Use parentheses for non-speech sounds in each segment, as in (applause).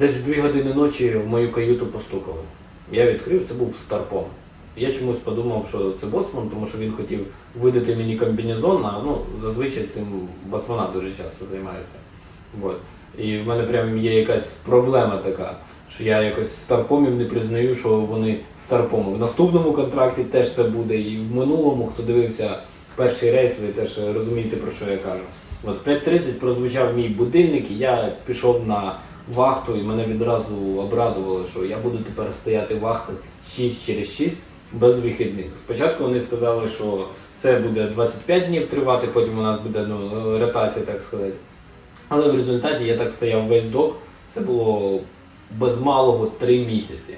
Десь 2 години ночі в мою каюту постукали. Я відкрив, це був старпом. Я чомусь подумав, що це боцман, тому що він хотів видати мені комбінезон, а ну, зазвичай цим боцмана дуже часто займаються. Вот. І в мене прям є якась проблема така, що я якось старпомів не признаю, що вони старпоми. В наступному контракті теж це буде, і в минулому, хто дивився перший рейс, ви теж розумієте, про що я кажу. От в 5.30 прозвучав мій будильник, і я пішов на вахту, і мене відразу обрадувало, що я буду тепер стояти вахти 6 через 6 без вихідних. Спочатку вони сказали, що це буде 25 днів тривати, потім у нас буде ну, ротація, так сказати. Але в результаті я так стояв весь док, це було без малого 3 місяці.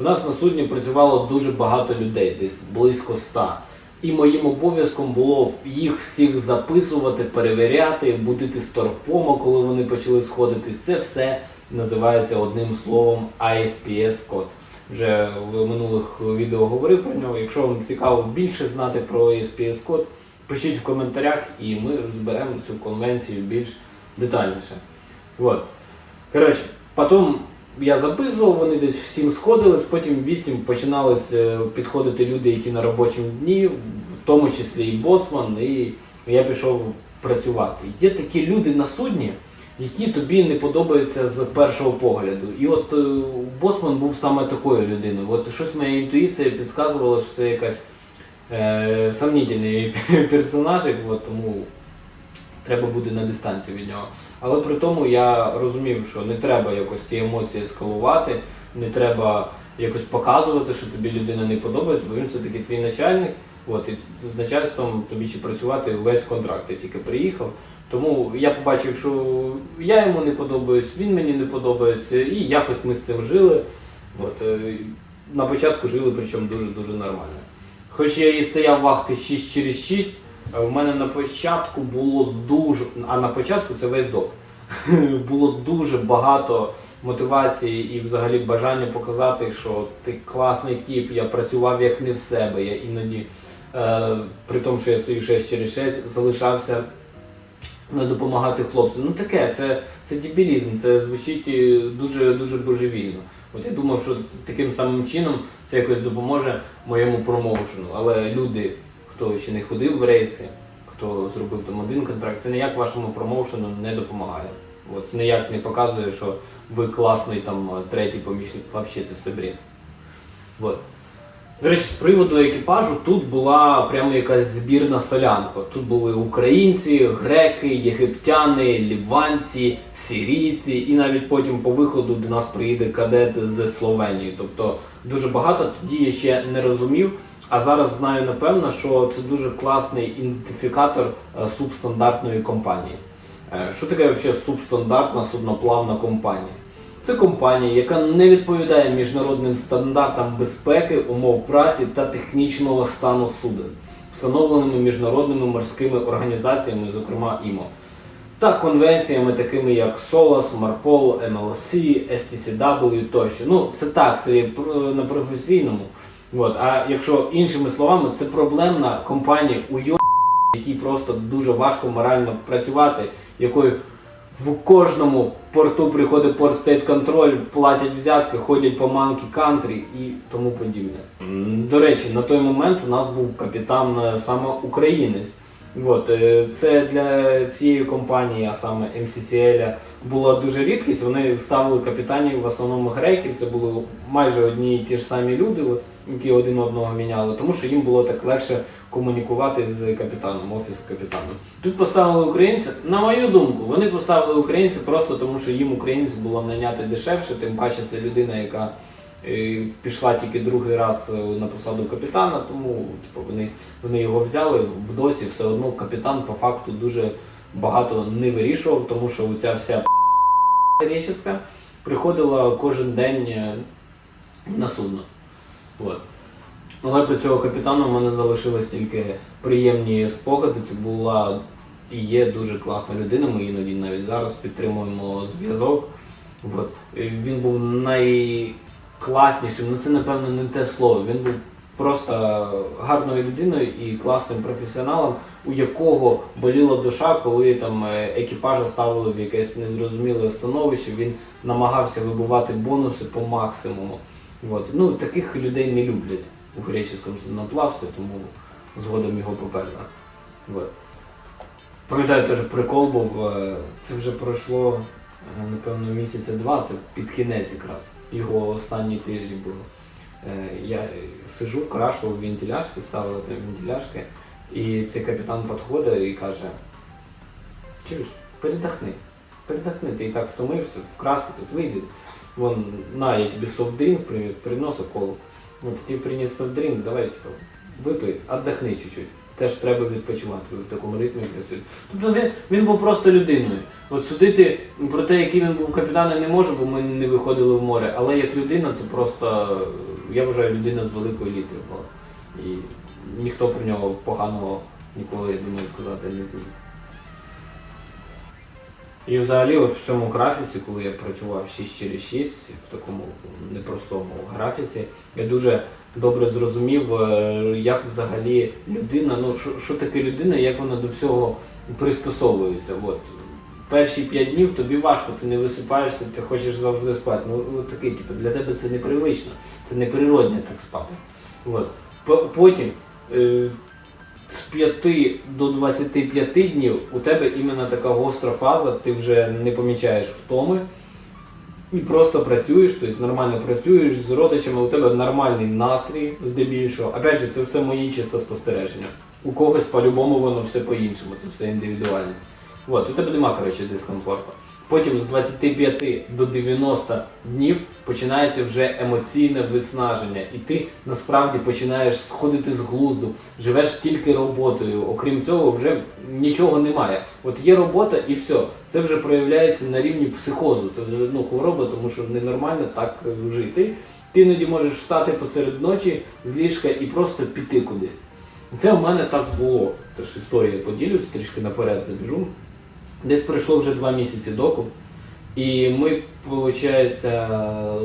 У нас на судні працювало дуже багато людей, десь близько 100. І моїм обов'язком було їх всіх записувати, перевіряти, будити старпома, коли вони почали сходитись. Це все називається одним словом ISPS-код. Вже в минулих відео говорив про нього. Якщо вам цікаво більше знати про ISPS-код, пишіть в коментарях і ми розберемо цю конвенцію більш детальніше. Вот. Коротше, потім я записував, вони десь всім сходились, потім в 8 починались е, підходити люди, які на робочому дні, в тому числі і боцман, і я пішов працювати. Є такі люди на судні, які тобі не подобаються з першого погляду. І от е, боцман був саме такою людиною. От щось моя інтуїція підказувала, що це якась е, сомнительний персонаж, от, тому треба буде на дистанції від нього. Але при тому я розумів, що не треба якось ці емоції ескалувати, не треба якось показувати, що тобі людина не подобається, бо він все-таки твій начальник. От, і з начальством тобі чи працювати весь контракт, я тільки приїхав. Тому я побачив, що я йому не подобаюсь, він мені не подобається, і якось ми з цим жили. От, е, на початку жили, причому дуже-дуже нормально. Хоч я і стояв вахти 6 через 6, е, в мене на початку було дуже, а на початку це весь док. (laughs) було дуже багато мотивації і взагалі бажання показати, що ти класний тіп, я працював як не в себе. Я іноді, е, при тому, що я стою 6 через 6, залишався не допомагати хлопцям. Ну таке, це, це дебілізм, це звучить е, дуже дуже божевільно. От я думав, що таким самим чином це якось допоможе моєму промоушену. Але люди, хто ще не ходив в рейси, хто зробив там один контракт, це ніяк вашому промоушену не допомагає. От, це ніяк не показує, що ви класний там третій помічник, взагалі це все бред. От. До речі, з приводу екіпажу тут була прямо якась збірна солянка. Тут були українці, греки, єгиптяни, ліванці, сирійці, і навіть потім по виходу до нас приїде кадет з Словенії. Тобто дуже багато тоді я ще не розумів. А зараз знаю напевно, що це дуже класний ідентифікатор е, субстандартної компанії. Е, Що таке взагалі субстандартна судноплавна компанія? Це компанія, яка не відповідає міжнародним стандартам безпеки, умов праці та технічного стану суден, встановленими міжнародними морськими організаціями, зокрема ІМО, та конвенціями, такими як SOLAS, MARPOL, MLC, STCW тощо. Ну, це так, це є на професійному. От. А якщо іншими словами, це проблемна компанія у якій просто дуже важко морально працювати, якою в кожному порту приходить порт стейт контроль, платять взятки, ходять по манкі кантрі і тому подібне. До речі, на той момент у нас був капітан е, саме українець. От, е, це для цієї компанії, а саме MCCL, була дуже рідкість. Вони ставили капітанів в основному греків. Це були майже одні і ті ж самі люди, от, які один одного міняли, тому що їм було так легше комунікувати з капітаном, офіс капітаном. Тут поставили українця. На мою думку, вони поставили українця просто тому, що їм українця було наняти дешевше, тим паче це людина, яка е, пішла тільки другий раз е, на посаду капітана, тому типу, вони, вони його взяли в досі, все одно капітан по факту дуже багато не вирішував, тому що ця вся греческа приходила кожен день е, на судно. От. Але при цього капітана в мене залишились тільки приємні спогади. Це була і є дуже класна людина. Ми іноді навіть зараз підтримуємо зв'язок. От. Він був найкласнішим, ну це напевно не те слово. Він був просто гарною людиною і класним професіоналом, у якого боліла душа, коли там е, екіпажа ставили в якесь незрозуміле становище, він намагався вибивати бонуси по максимуму. От. Ну, таких людей не люблять у греческому судноплавстві, тому згодом його поперли. Пам'ятаю, теж прикол був, е, це вже пройшло, е, напевно, місяця два, це під кінець якраз. Його останні тижні були. Е, Я сижу, крашу вентиляшки, ставили там вентиляшки, і цей капітан підходить і каже, чуєш, передохни, передохни, ти і так втомився, в краски тут вийди. Вон, на, я тобі софтдринк приносив колу. От тобі приніс софтдринк, давай типу, випий, віддохни чуть-чуть. Теж треба відпочивати, в такому ритмі працюєте. Тобто він, він був просто людиною. От судити про те, який він був капітаном, не можу, бо ми не виходили в море, але як людина, це просто, я вважаю, людина з великої літери. І ніхто про нього поганого ніколи, я думаю, сказати не зміг. І взагалі от в цьому графіці, коли я працював 6 через 6 в такому непростому графіці, я дуже добре зрозумів, е, як взагалі людина, ну що, що таке людина, як вона до всього пристосовується. От. Перші 5 днів тобі важко, ти не висипаєшся, ти хочеш завжди спати. Ну от такий, типу, для тебе це непривично, це неприродне так спати. От. Потім е, з 5 до 25 днів у тебе іменно така гостра фаза, ти вже не помічаєш втоми і просто працюєш, тобто нормально працюєш з родичами, у тебе нормальний настрій здебільшого. Опять же, це все мої чисто спостереження. У когось по-любому воно все по-іншому, це все індивідуально. От, у тебе нема, коротше, дискомфорту. Потім з 25 до 90 днів починається вже емоційне виснаження, і ти насправді починаєш сходити з глузду, живеш тільки роботою. Окрім цього, вже нічого немає. От є робота і все. Це вже проявляється на рівні психозу. Це вже ну, хвороба, тому що ненормально так е, жити. Ти іноді можеш встати посеред ночі з ліжка і просто піти кудись. Це у мене так було. Теж історія поділюсь, трішки наперед забіжу. Десь пройшло вже два місяці доку, і ми, виходить,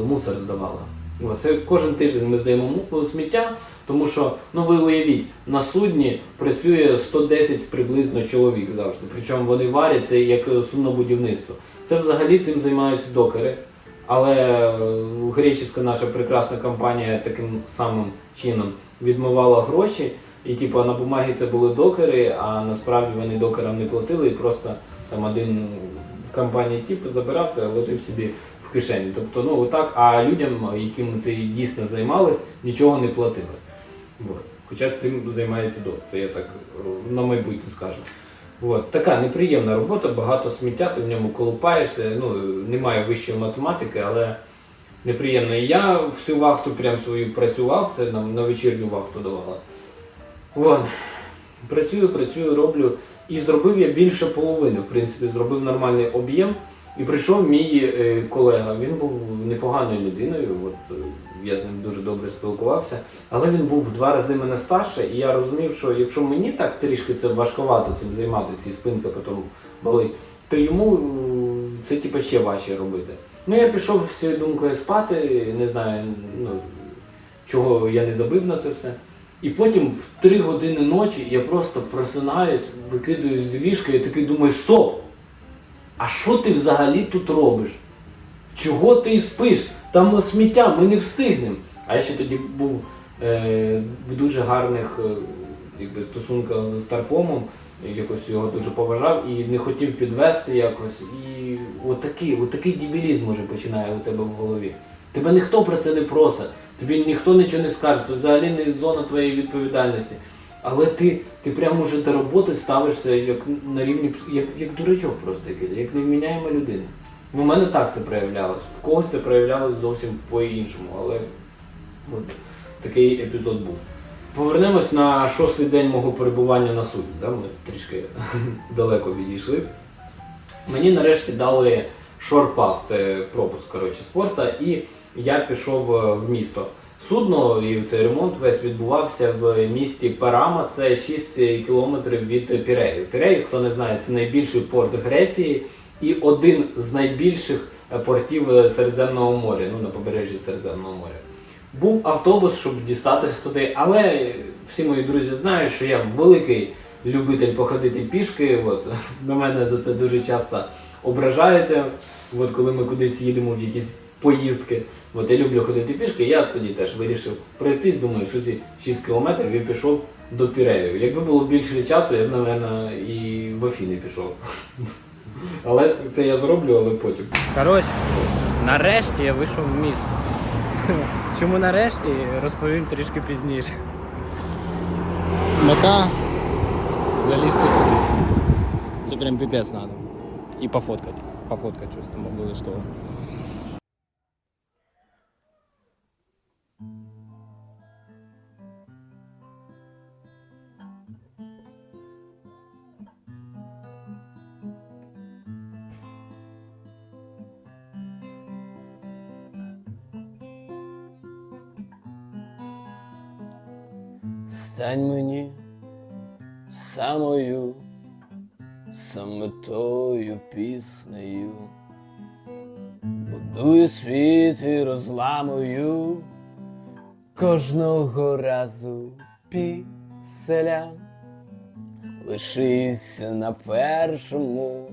мусор здавали. Це кожен тиждень ми здаємо му- сміття, тому що, ну ви уявіть, на судні працює 110 приблизно чоловік завжди. Причому вони варяться як суднобудівництво. Це взагалі цим займаються докери. Але е, греческа наша прекрасна компанія таким самим чином відмивала гроші. І типу на бумагі це були докери, а насправді вони докерам не платили, і просто там один в компанії тип забирав це, лежив собі в кишені. Тобто, ну отак, а людям, яким це дійсно займалось, нічого не платили. Вот. Хоча цим займається док, то я так е, на майбутнє скажу. От. Така неприємна робота, багато сміття, ти в ньому колупаєшся, ну, немає вищої математики, але неприємно. І я всю вахту прям свою працював, це нам на вечірню вахту давала. Вон. Працюю, працюю, роблю. І зробив я більше половини. В принципі, зробив нормальний об'єм. І прийшов мій е, колега. Він був непоганою людиною. От, е, я з ним дуже добре спілкувався, але він був в два рази мене старше, і я розумів, що якщо мені так трішки це важкувато цим займатися, і спинка потім болить, то йому е, це типу, ще важче робити. Ну я пішов з цією думкою спати, не знаю, ну, чого я не забив на це все. І потім в 3 години ночі я просто просинаюсь, викидаюсь з ліжка і такий думаю, стоп! А що ти взагалі тут робиш? Чого ти спиш? Там сміття, ми не встигнемо. А я ще тоді був е, в дуже гарних е, якби, стосунках з Старпомом, якось його дуже поважав і не хотів підвести якось. І отакий, отакий дебілізм може починає у тебе в голові. Тебе ніхто про це не просить, тобі ніхто нічого не скаже, це взагалі не зона твоєї відповідальності. Але ти, ти прямо вже до роботи ставишся як на рівні як, як дурачок просто якийсь, як невміняєма людина. Ну, У мене так це проявлялось. В когось це проявлялось зовсім по-іншому, але от такий епізод був. Повернемось на шостий день мого перебування на суді. Да? Ми трішки (laughs) далеко відійшли. Мені нарешті дали шорпас, це пропуск коротше, спорта, і я пішов е, в місто. Судно і цей ремонт весь відбувався в місті Парама, це 6 кілометрів від Пірею. Пірею, хто не знає, це найбільший порт Греції і один з найбільших е, портів е, Середземного моря, ну на побережжі Середземного моря. Був автобус, щоб дістатися туди, але всі мої друзі знають, що я великий любитель походити пішки. От, (laughs) на мене за це дуже часто ображаються, от, коли ми кудись їдемо в якісь поїздки. От, я люблю ходити пішки, я тоді теж вирішив пройтись, думаю, що ці 6 кілометрів і пішов до Пірею. Якби було більше часу, я б, напевно, і в Афіни пішов. (laughs) Але це я зроблю, але потім. Коротше, нарешті я вийшов в місто. (laughs) Чому нарешті, розповім трішки пізніше. Мета залізти туди. Це прям піпець треба. І пофоткати. Пофоткати щось там обов'язково. Стань мені самою, саме тою піснею, будую світ і розламую кожного разу піселя, лишися на першому,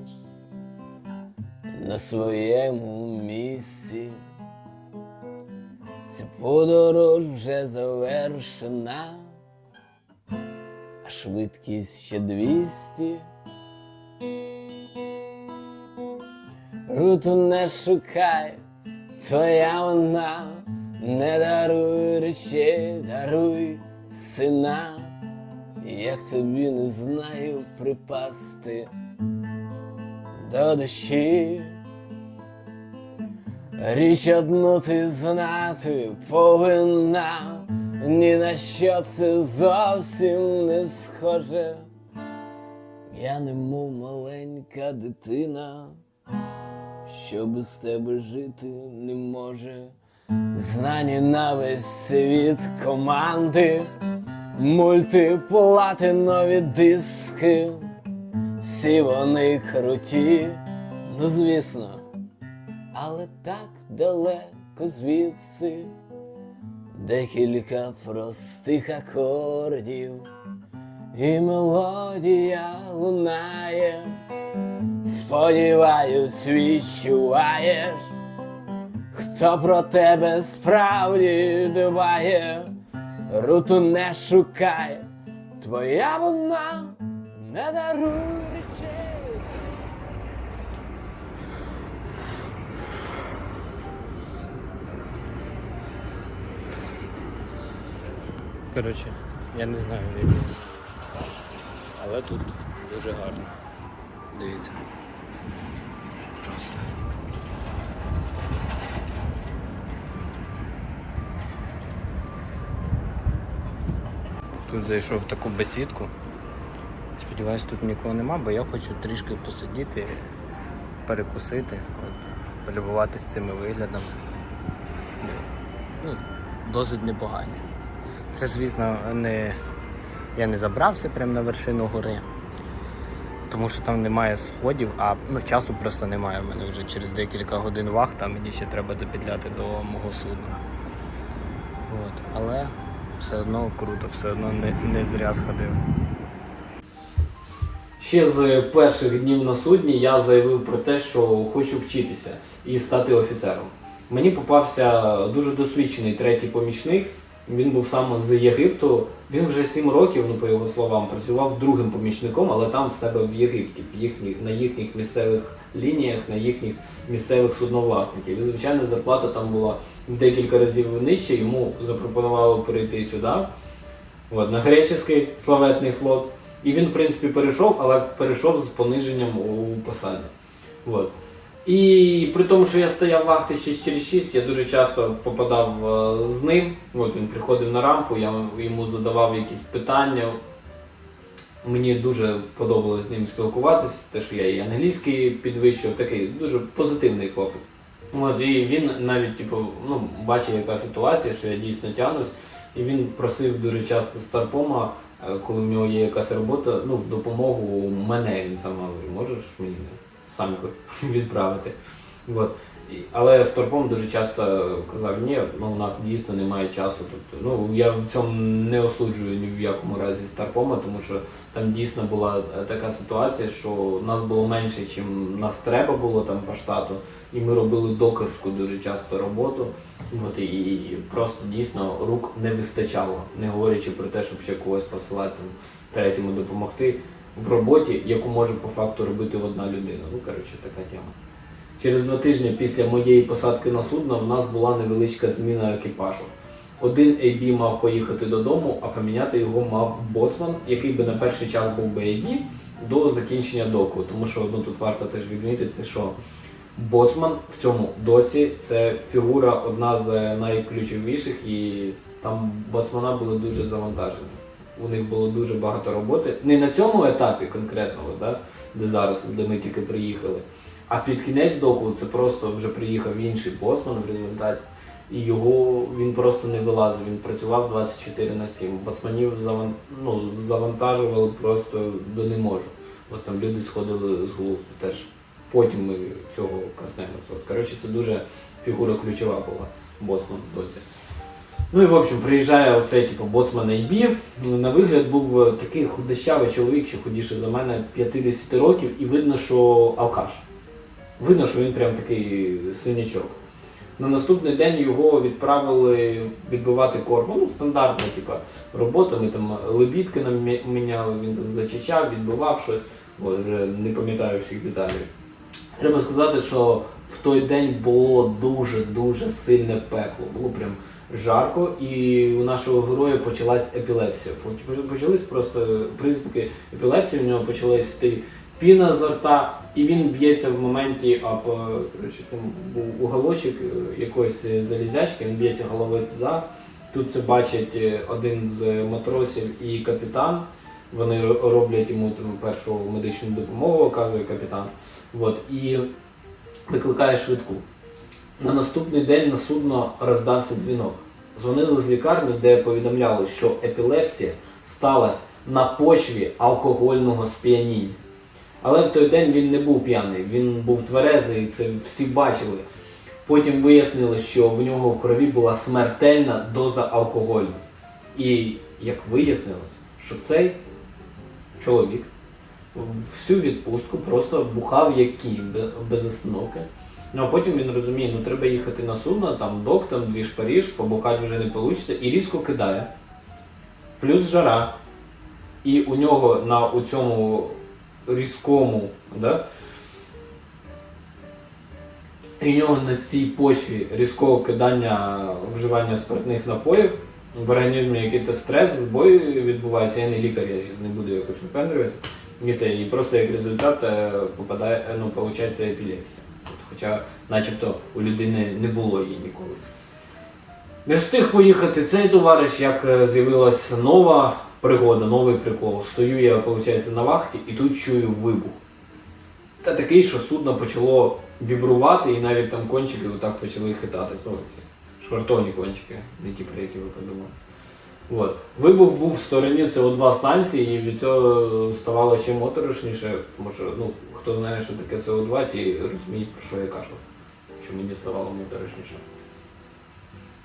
на своєму місці. Ця подорож вже завершена, швидкість ще 200. Руту не шукай, твоя вона, не даруй речей, даруй сина, як тобі не знаю припасти до душі. Річ одну ти знати повинна, ні на що це зовсім не схоже. Я немов маленька дитина, що без тебе жити не може. Знані на весь світ команди, мультиплатинові диски, всі вони круті, ну звісно але так далеко звідси декілька простих акордів, і мелодія лунає, сподіваюсь, відчуваєш, хто про тебе справді дбає, руту не шукай, твоя вона не даруй речей. Коротше, я не знаю де. я. Але тут дуже гарно. Дивіться. Просто. Тут зайшов в таку бесідку. Сподіваюсь, тут нікого нема, бо я хочу трішки посидіти, перекусити, от, полюбуватися цими виглядами. Ну, досить непогані. Це, звісно, не. Я не забрався прямо на вершину гори, тому що там немає сходів, а ну, часу просто немає. У мене вже через декілька годин вахта, мені ще треба допідляти до мого судна. От. Але все одно круто, все одно не, не зря сходив. Ще з перших днів на судні я заявив про те, що хочу вчитися і стати офіцером. Мені попався дуже досвідчений третій помічник. Він був саме з Єгипту. Він вже сім років, ну по його словам, працював другим помічником, але там в себе в Єгипті, в їхніх, на їхніх місцевих лініях, на їхніх місцевих судновласників. І звичайно, зарплата там була декілька разів нижче. Йому запропонували перейти сюди, от, на греческий славетний флот. І він, в принципі, перейшов, але перейшов з пониженням у посаді. От. І при тому, що я стояв вахти 6 через 6, я дуже часто попадав е, з ним. От він приходив на рампу, я йому задавав якісь питання. Мені дуже подобалось з ним спілкуватися, те, що я і англійський підвищив, такий дуже позитивний хлопець. От, і він навіть типу, ну, бачив, яка ситуація, що я дійсно тягнусь, і він просив дуже часто Старпома, е, коли в нього є якась робота, ну, в допомогу мене. Він сам говорить, можеш мені сам (laughs) відправити. От. Але Старпом дуже часто казав, ні, ну у нас дійсно немає часу. Тобто, ну я в цьому не осуджую ні в якому разі з Старпома, тому що там дійсно була е, така ситуація, що нас було менше, ніж нас треба було там по штату, і ми робили докерську дуже часто роботу. От, і, і просто дійсно рук не вистачало, не говорячи про те, щоб ще когось посилати там, третьому допомогти в роботі, яку може по факту робити одна людина. Ну, коротше, така тема. Через два тижні після моєї посадки на судно в нас була невеличка зміна екіпажу. Один AB мав поїхати додому, а поміняти його мав боцман, який би на перший час був би AB до закінчення доку. Тому що ну, тут варто теж відмітити, що боцман в цьому доці це фігура одна з найключовіших, і там боцмана були дуже завантажені. У них було дуже багато роботи. Не на цьому етапі конкретно, да, де зараз, де ми тільки приїхали. А під кінець доку це просто вже приїхав інший боцман в результаті. І його він просто не вилазив, він працював 24 на 7. Боцманів заван, ну, завантажували просто до не можу. От там люди сходили з глузду теж. Потім ми цього коснемося. От, коротше, це дуже фігура ключова була боцман доці. Ну і в общем, приїжджає оцей типу боцман Айбі. На вигляд був е, такий худощавий чоловік, ще худіше за мене, 50 років, і видно, що алкаш. Видно, що він прям такий синячок. На наступний день його відправили відбивати корму. Ну, стандартна типу, робота. Ми там лебідки нам міняли, він там зачищав, відбивав щось. От, вже не пам'ятаю всіх деталей. Треба сказати, що в той день було дуже-дуже сильне пекло. Було прям жарко, і у нашого героя почалась епілепсія. Почались просто признаки епілепсії, у нього почалась йти піна з рта, і він б'ється в моменті, об, е, коротше, там уголочок е, якоїсь залізячки, він б'ється головою туди. Тут це бачить е, один з матросів і капітан. Вони роблять йому там першу медичну допомогу, оказує капітан. От, і викликає швидку. На наступний день на судно роздався дзвінок. Дзвонили з лікарні, де повідомляли, що епілепсія сталася на почві алкогольного сп'яніння. Але в той день він не був п'яний, він був тверезий, це всі бачили. Потім вияснили, що в нього в крові була смертельна доза алкоголю. І як вияснилось, що цей чоловік всю відпустку просто бухав як кінь без остановки. Ну а потім він розуміє, ну треба їхати на судно, там док, там дві Паріж, побухати вже не вийде, і різко кидає. Плюс жара. І у нього на у цьому різкому, да, і у нього на цій почві різкого кидання вживання спиртних напоїв в організмі якийсь стрес, збой відбувається. Я не лікар, я не буду якось випендрювати. І це, і просто як результат е, попадає, е, ну, виходить епілепсія. Хоча начебто у людини не було її ніколи. Не встиг поїхати цей товариш, як е, з'явилася нова пригода, новий прикол. Стою я, виходить, на вахті і тут чую вибух. Та такий, що судно почало вібрувати, і навіть там кончики отак почали хитати. Швартовні кончики, не ті, про які ви подумали. От. Вибух був в стороні СО2 станції, і від цього ставало ще моторошніше, тому ну, хто знає, що таке СО2, ті розуміють, про що я кажу. Що мені ставало моторошніше.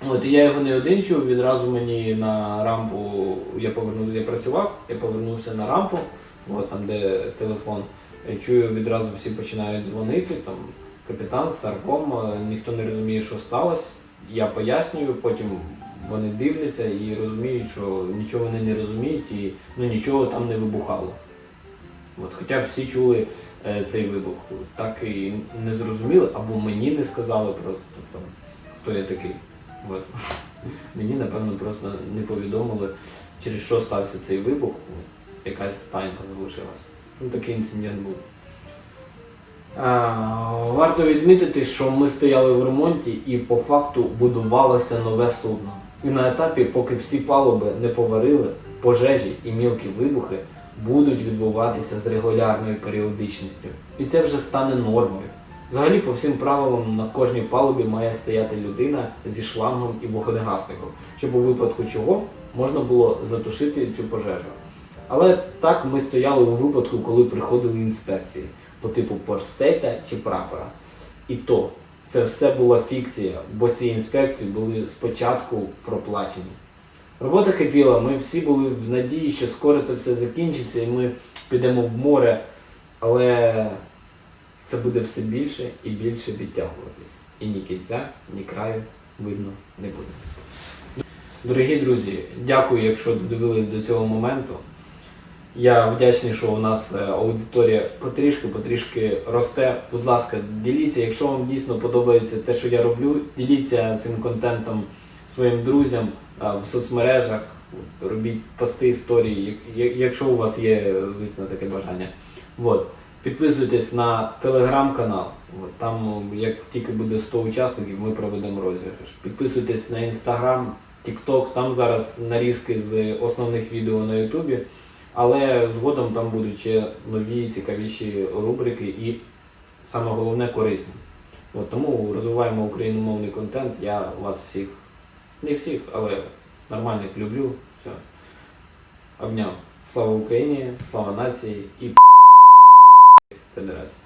От, і я його не один чув, відразу мені на рампу, я повернув, я працював, я повернувся на рампу, от, там де телефон. Я чую, відразу всі починають дзвонити, там капітан, старком, е, ніхто не розуміє, що сталося. Я пояснюю, потім вони дивляться і розуміють, що нічого вони не розуміють і ну, нічого там не вибухало. От, хоча всі чули е, цей вибух. Так і не зрозуміли, або мені не сказали просто, тобто, хто я такий. От. (laughs) Мені, напевно, просто не повідомили, через що стався цей вибух. Якась тайна залишилась. Ну, такий інцидент був. А, варто відмітити, що ми стояли в ремонті і по факту будувалося нове судно. І на етапі, поки всі палуби не поварили, пожежі і мілкі вибухи будуть відбуватися з регулярною періодичністю. І це вже стане нормою. Взагалі, по всім правилам, на кожній палубі має стояти людина зі шлангом і вогнегасником, щоб у випадку чого можна було затушити цю пожежу. Але так ми стояли у випадку, коли приходили інспекції по типу порстейта чи прапора. І то це все була фікція, бо ці інспекції були спочатку проплачені. Робота кипіла, ми всі були в надії, що скоро це все закінчиться і ми підемо в море, але це буде все більше і більше відтягуватись. І ні кінця, ні краю видно не буде. Дорогі друзі, дякую, якщо додивились до цього моменту. Я вдячний, що у нас е, аудиторія потрішки, потрішки росте. Будь ласка, діліться, якщо вам дійсно подобається те, що я роблю, діліться цим контентом своїм друзям в соцмережах, робіть пости історії, як- як- якщо у вас є звісно таке бажання. От. Підписуйтесь на телеграм-канал. Там, як тільки буде 100 учасників, ми проведемо розіграш. Підписуйтесь на інстаграм, тікток, там зараз нарізки з основних відео на Ютубі. Але згодом там будуть ще нові цікавіші рубрики і саме головне корисні. От, тому розвиваємо україномовний контент. Я вас всіх, не всіх, але нормальних люблю. Все. Обняв. Слава Україні, слава нації і Федерації.